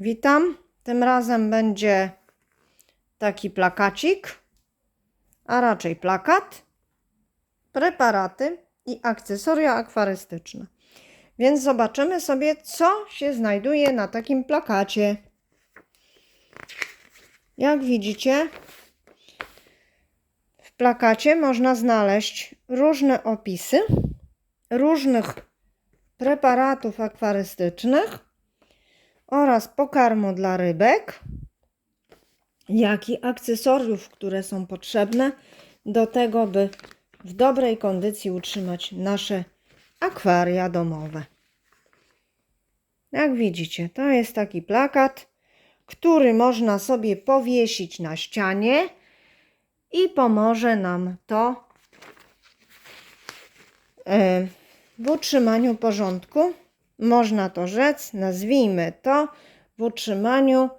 Witam. Tym razem będzie taki plakacik, a raczej plakat, preparaty i akcesoria akwarystyczne. Więc zobaczymy sobie, co się znajduje na takim plakacie. Jak widzicie, w plakacie można znaleźć różne opisy różnych preparatów akwarystycznych oraz pokarmu dla rybek, jak i akcesoriów, które są potrzebne do tego, by w dobrej kondycji utrzymać nasze akwaria domowe. Jak widzicie, to jest taki plakat, który można sobie powiesić na ścianie i pomoże nam to e, w utrzymaniu porządku. Można to rzec, nazwijmy to w utrzymaniu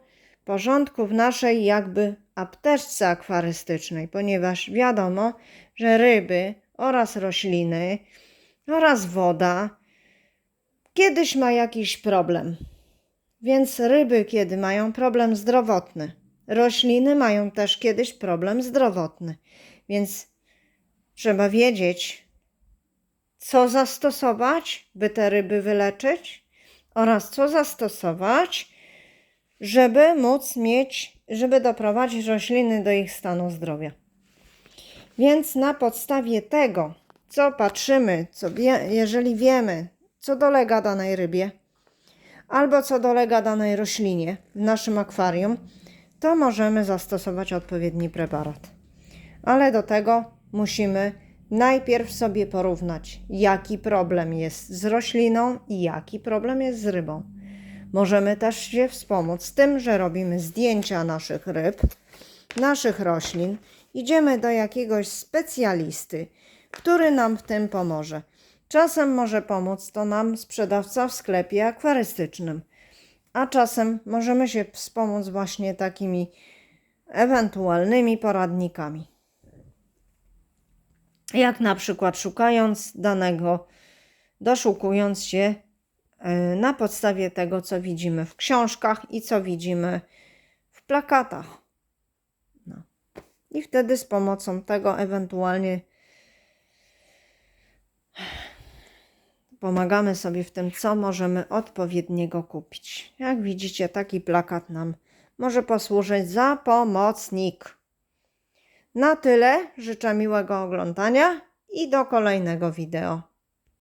porządku w naszej jakby apteczce akwarystycznej, ponieważ wiadomo, że ryby oraz rośliny oraz woda kiedyś ma jakiś problem. Więc ryby, kiedy mają problem zdrowotny, rośliny mają też kiedyś problem zdrowotny. Więc trzeba wiedzieć, co zastosować, by te ryby wyleczyć, oraz co zastosować, żeby móc mieć, żeby doprowadzić rośliny do ich stanu zdrowia. Więc na podstawie tego, co patrzymy, co wie, jeżeli wiemy, co dolega danej rybie, albo co dolega danej roślinie w naszym akwarium, to możemy zastosować odpowiedni preparat. Ale do tego musimy najpierw sobie porównać, jaki problem jest z rośliną i jaki problem jest z rybą. Możemy też się wspomóc tym, że robimy zdjęcia naszych ryb, naszych roślin, idziemy do jakiegoś specjalisty, który nam w tym pomoże. Czasem może pomóc to nam sprzedawca w sklepie akwarystycznym, a czasem możemy się wspomóc właśnie takimi ewentualnymi poradnikami. Jak na przykład szukając danego, doszukując się y, na podstawie tego, co widzimy w książkach i co widzimy w plakatach. No. I wtedy z pomocą tego ewentualnie pomagamy sobie w tym, co możemy odpowiedniego kupić. Jak widzicie, taki plakat nam może posłużyć za pomocnik. Na tyle życzę miłego oglądania i do kolejnego wideo.